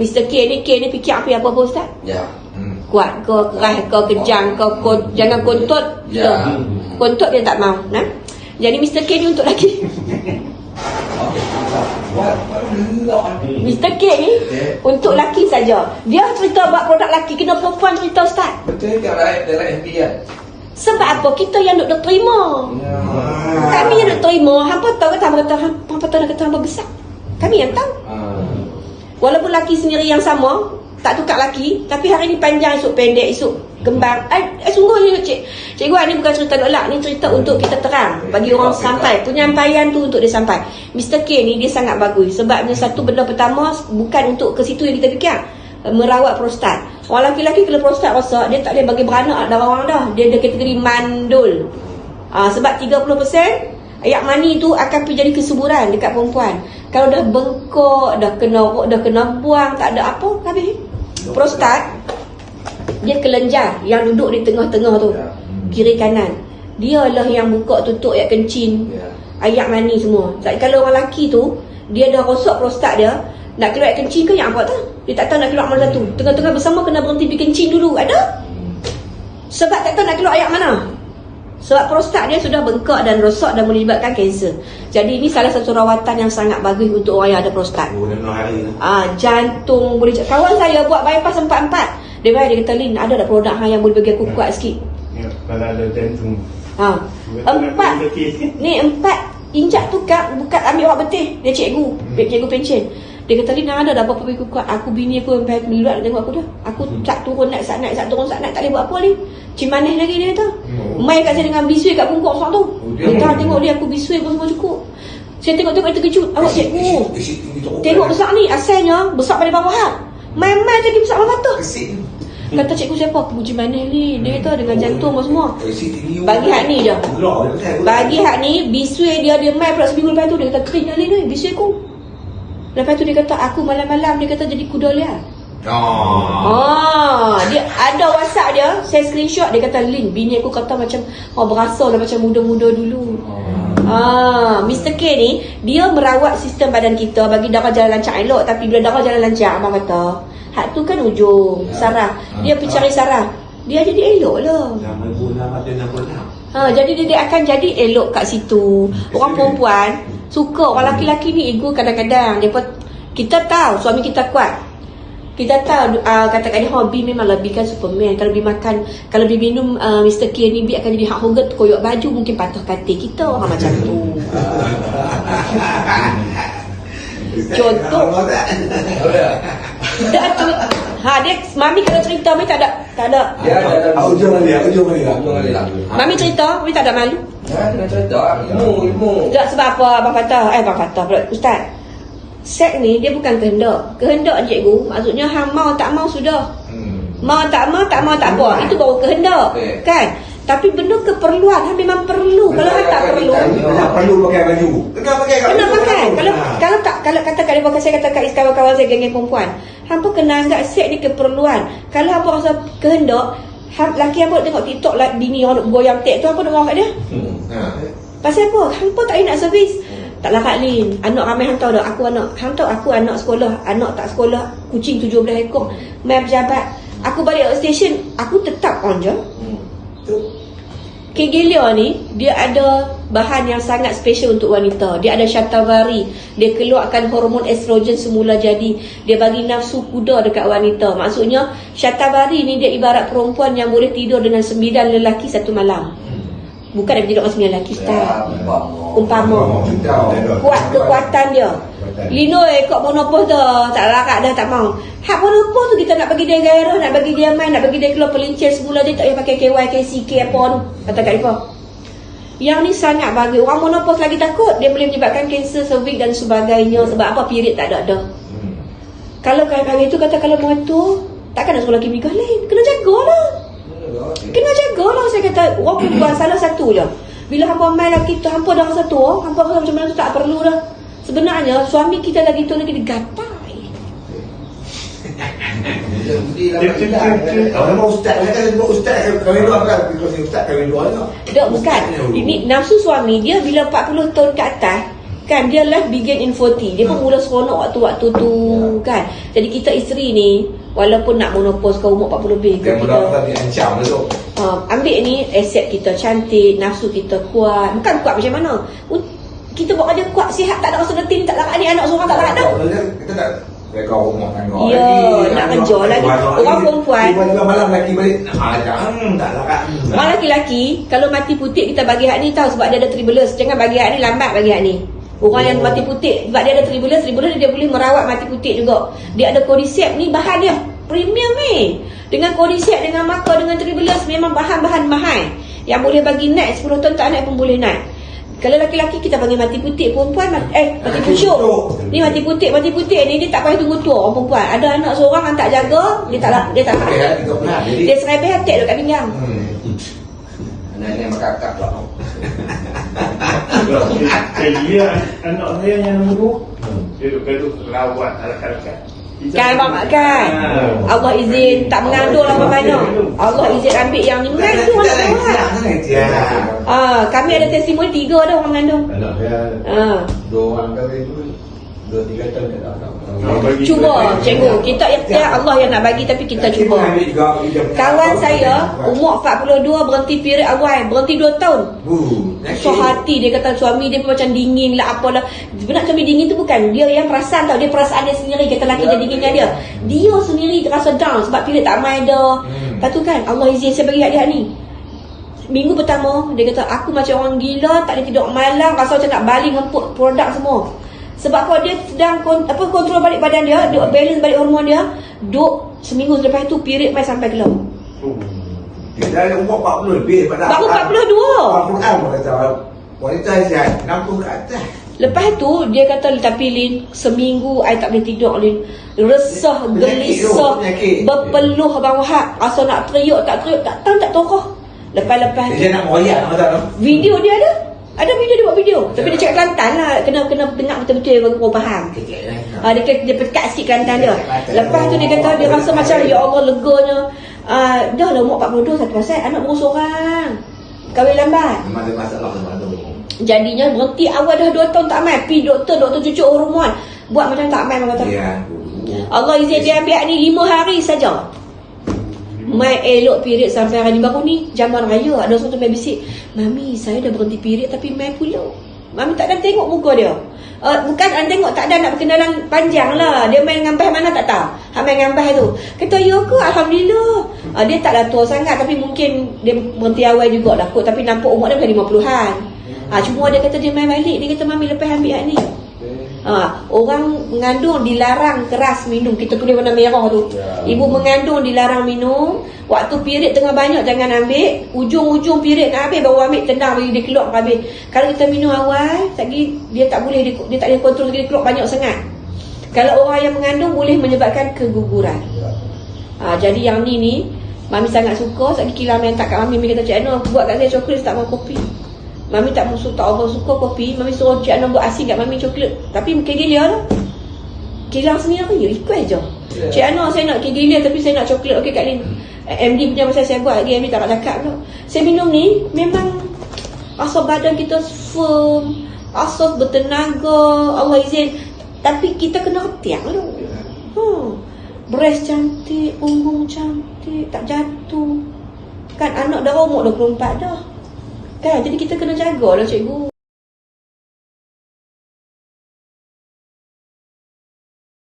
Mr. K ni K ni fikir apa apa apa ustaz? Ya. Hmm. Kuat ke keras ke kejam ke ko, jangan kontut. Ya. Kita. Kontut dia tak mau, nah. Jadi Mr. K ni untuk lelaki. Mr. K ni untuk lelaki saja. Dia cerita buat produk lelaki kena perempuan cerita ustaz. Betul ke rakyat dalam FB kan? Sebab apa? Kita yang duk duk terima. Ya. Kami yang duk terima, hampa tahu kata hampa kata hampa tahu nak kata hampa besar. Kami yang tahu. Walaupun laki sendiri yang sama, tak tukar laki, tapi hari ni panjang, esok pendek, esok kembang. Eh, eh sungguhnya cik, cikgu ni bukan cerita lelak, ni cerita untuk kita terang. Bagi orang sampai, penyampaian tu untuk dia sampai. Mr. K ni dia sangat bagus. Sebabnya satu benda pertama, bukan untuk ke situ yang kita fikir. Eh, Merawat prostat. Orang lelaki-lelaki kalau prostat rosak, dia tak boleh bagi beranak darah orang dah. Dia ada kategori mandul. Ah, sebab 30% ayak mani tu akan pergi jadi kesuburan dekat perempuan. Kalau dah bengkok, dah kena dah kena buang, tak ada apa, habis. Prostat dia kelenjar yang duduk di tengah-tengah tu. Ya. Kiri kanan. Dia lah yang buka tutup ayak kencing, Ya. ayak mani semua. Sebab kalau orang lelaki tu, dia dah rosak prostat dia, nak keluar ayak kencing ke yang apa tu? Dia tak tahu nak keluar mana satu. Tengah-tengah bersama kena berhenti pergi kencing dulu. Ada? Sebab tak tahu nak keluar ayak mana. Sebab prostat dia sudah bengkak dan rosak dan menyebabkan kanser. Jadi ini salah satu rawatan yang sangat bagus untuk orang yang ada prostat. Oh, hari. Ah, jantung boleh kawan saya buat bypass empat-empat. Dia bayar dia kata Lin, ada tak produk hang yang boleh bagi aku kuat sikit? Ya, kalau ada jantung. Ha. Empat Ni empat injak tu kat bukan ambil awak betih dia cikgu hmm. cikgu pension dia kata Lin ada dah apa-apa aku kuat? Aku bini aku sampai nak tengok aku dah aku tak turun naik sat naik sat turun sat naik tak boleh buat apa ni cimanih lagi dia kata. Hmm. mai kat saya dengan bisui kat pungkok sok tu. Dia- dia tengok dia aku bisui pun semua cukup. Saya tengok-tengok dia terkejut. Awak cikgu tengok besar ni asalnya besar pada bawah hak mai-mai jadi besar bawah Kesik. kata cikgu siapa? Aku puji manis ni dia kata dengan jantung apa semua. Bagi hak ni je. Bagi hak ni bisui dia dia mai pula seminggu lepas tu dia kata kering kali ni bisui aku. Lepas tu dia kata aku malam-malam dia kata jadi kuda liar. Ah. Ah, dia ada WhatsApp dia, saya screenshot dia kata Lin, bini aku kata macam oh berasa lah macam muda-muda dulu. Ah, Mr. K ni dia merawat sistem badan kita bagi darah jalan lancar elok tapi bila darah jalan lancar abang kata, hak tu kan ujung saraf. Dia pergi cari saraf. Dia jadi elok lah. Nama nak. Ha, jadi dia, dia akan jadi elok kat situ. Orang perempuan suka orang laki-laki ni ego kadang-kadang. Dia kita tahu suami kita kuat. Kita tahu uh, katakan hobi memang lebih kan Superman. Kalau bi makan, kalau bi minum uh, Mr. K ni bi akan jadi hak hogat koyok baju mungkin patah katil kita orang macam tu. Contoh tu ha dia mami kalau cerita mami tak ada tak ada. Ya, ada ada. Ujung ni, ujung ni lah. Ujung ni lah. Mami cerita mami tak ada malu. Ha, cerita ilmu, ilmu. Tak sebab apa Abang Fatah Eh Abang Fatah pula Ustaz Seks ni dia bukan kehendak Kehendak cikgu Maksudnya hang mau tak mau sudah Hmm. Mau tak mau tak mau tak apa Itu baru kehendak Okey. Kan Tapi benda keperluan Hang memang perlu Kalau hang tak perlu Tak perlu pakai baju. Kena pakai kat Kena pakai. Kalau Ha. kalau tak Kalau kata kat dia Saya kata kat kawan-kawan saya Geng-geng perempuan Pun kena anggap seks ni keperluan Kalau pun rasa kehendak Laki pun tengok TikTok lah Bini orang duk goyang tek tu Hang pun dengar kat dia Hmm. Ha. Pasal apa? Pun tak nak servis. Tak larat Lin. Anak ramai hang tahu tak? Aku anak. Hang tahu aku anak sekolah. Anak tak sekolah. Kucing 17 ekor. Main pejabat. Aku balik outstation. Aku tetap on je. Kegelia ni, dia ada bahan yang sangat special untuk wanita. Dia ada shatavari. Dia keluarkan hormon estrogen semula jadi. Dia bagi nafsu kuda dekat wanita. Maksudnya, shatavari ni dia ibarat perempuan yang boleh tidur dengan sembilan lelaki satu malam. Bukan dia tidur dengan sembilan lelaki, Ya, umpama. Umpama. kuat kekuatan dia. Lino eh kok monopos tu tak larat dah tak mau. Hak monopos tu kita nak bagi dia gairah, nak bagi dia main, nak bagi dia keluar pelincir semula dia tak payah pakai KY, KCK apa tu. Kata Kak Ifa. Yang ni sangat bagi orang monopos lagi takut dia boleh menyebabkan kanser cervix dan sebagainya sebab apa period tak ada ada. Hmm. Kalau kahwin tu kata kalau mau tu takkan nak sekolah kimia lain. Kena jagalah. Kena jagalah saya kata orang perempuan salah satu je. Bila hampa main lagi tu hampa dah rasa tua, hampa rasa macam mana tu tak perlu dah. Sebenarnya suami kita lagi tu lagi digapai. Lah. Oh, memang ustaz. Kata sebut ustaz. Kahwin dua kan? Because ustaz kahwin dua ni. Tak bukan. Ini nafsu suami dia bila 40 tahun ke atas Kan dia life begin in 40 Dia pun mula seronok waktu-waktu tu kan Jadi kita isteri ni Walaupun nak monopause kau umur 40 lebih Dia kita, kita diancam tu. uh, Ambil ni Aset kita cantik Nafsu kita kuat Bukan kuat macam mana Kita buat kerja kuat Sihat tak ada rasa letih Tak larat ni Anak seorang tak larat dah Kita tak Mereka rumah kau Ya, nak kerja lagi. Orang perempuan. Tiba-tiba malam lagi balik Nak ajak Hmm tak larat Orang lelaki-lelaki Kalau mati putih kita bagi hak ni tahu Sebab dia ada tribulus. Jangan bagi hak ni lambat bagi hak ni. Orang yang mati putih Sebab dia ada tribulus Tribulus dia boleh merawat mati putih juga. Dia ada kodisep ni bahan dia Premium ni. Dengan kodisep Dengan maka Dengan tribulus Memang bahan-bahan mahal. Yang boleh bagi naik 10 tahun tak naik pun boleh naik kalau lelaki-lelaki kita panggil mati putih Perempuan mati, eh mati pucuk. Ni mati putih Mati putih ni dia tak payah tunggu tua orang perempuan. Ada anak seorang yang tak jaga Dia tak dia tak Dia serai hatek dekat pinggang. Hmm. Anak-anak makakak pula. Dia anak saya yang nombor. Dia duduk rawat alat-alat. Kan abang kan Ah. Allah izin tak mengandung lah mana Allah izin ambil yang ni mengandung anak Senang dia. Ah, kami ada testimoni tiga dah orang mengandung. Anak dia Ah. dua orang kali tu dua tiga tahun tak. Ah, bagi- Cuba cikgu. Kita ikhtiar Allah yang nak bagi Tapi kita cuba. Kawan saya Umur 42 Berhenti period awal. Berhenti 2 tahun. Bu, So hati dia kata suami dia pun macam dingin lah apalah. Sebenarnya suami dingin tu bukan Dia yang perasan tau. Dia perasaan dia sendiri Kata lelaki dia dinginnya dia. Dia sendiri terasa down Sebab period tak main dah. Hmm. Lepas tu kan Allah izin saya bagi hadiah ni Minggu pertama Dia kata aku macam orang gila Tak ada tidur malam Rasa macam nak balik Ngemput produk semua Sebab apa dia sedang kon, apa kontrol balik badan dia Dia balance balik hormon dia Duk seminggu selepas tu Period main sampai keluar Oh. Dia dah umur 40 lebih pada Baru 42 Al-Quran pun kata wanita sihat 60 ke atas. Lepas tu dia kata tapi Lin seminggu I tak boleh tidur Lin. Resah, gelisah, berpeluh abang Wahab. Rasa nak teriuk tak teriuk tak tahu tak tokoh. Lepas-lepas Dia nak moyak kau tahu. video dia ada. Ada video dia buat video. Tapi dia cakap Kelantan lah. Kena kena dengar betul-betul baru kau faham. Kecil lah. Ah, dia, dia pekat sikit Kelantan dia. Lepas tu dia kata dia rasa macam ya Allah leganya. Ah, dah lah umur 42 satu pasal anak baru seorang. Kahwin lambat. Memang ada masalah. Jadinya berhenti awal dah 2 tahun tak main. Pi doktor, doktor cucuk hormon. Buat macam tak main orang kata. Ya. Allah izin dia ambil ni 5 hari saja. Mai elok period sampai hari ni baru ni zaman raya ada seorang tu mai bisik, "Mami, saya dah berhenti period tapi mai pula." Mami tak ada tengok muka dia. Uh, bukan anda tengok tak ada nak berkenalan panjang lah. Dia main dengan bah mana tak tahu. Ha main dengan tu. Kata ya ke? Alhamdulillah. Uh, Dia taklah tua sangat Tapi mungkin Dia berhenti awal jugalah kot. Tapi nampak umur dia bukan 50-an ha, Cuma dia kata dia main balik. Dia kata mami lepas ambil hak ni Ha, orang mengandung dilarang keras minum. Kita tulis warna merah tu. Ya. Ibu mengandung dilarang minum. Waktu period tengah banyak jangan ambil. Ujung-ujung period nak habis baru ambil tenang bagi dia keluar habis. Kalau kita minum awal, lagi dia tak boleh dia, dia tak boleh kontrol dia keluar banyak sangat. Kalau orang yang mengandung boleh menyebabkan keguguran. Ha, jadi yang ni ni Mami sangat suka Sekali kilang main tak kat Mami Mami kata Cik Ana buat kat saya coklat tak mau kopi Mami tak mau tak apa suka kopi Mami suruh Cik Ana buat asin kat Mami coklat. Tapi gila lah. Kilang sendiri ya ikut je. Cik Ana saya nak kigilia Tapi saya nak coklat. Okey Kak Lin. MD punya masa saya buat lagi MD tak nak cakap pula Saya minum ni Memang Rasa badan kita firm Rasa bertenaga Allah izin. Tapi kita kena hetiang dulu Hmm. Breast cantik, punggung cantik, tak jatuh. Kan anak dah umur 24 dah. Kan jadi kita kena jaga lah cikgu.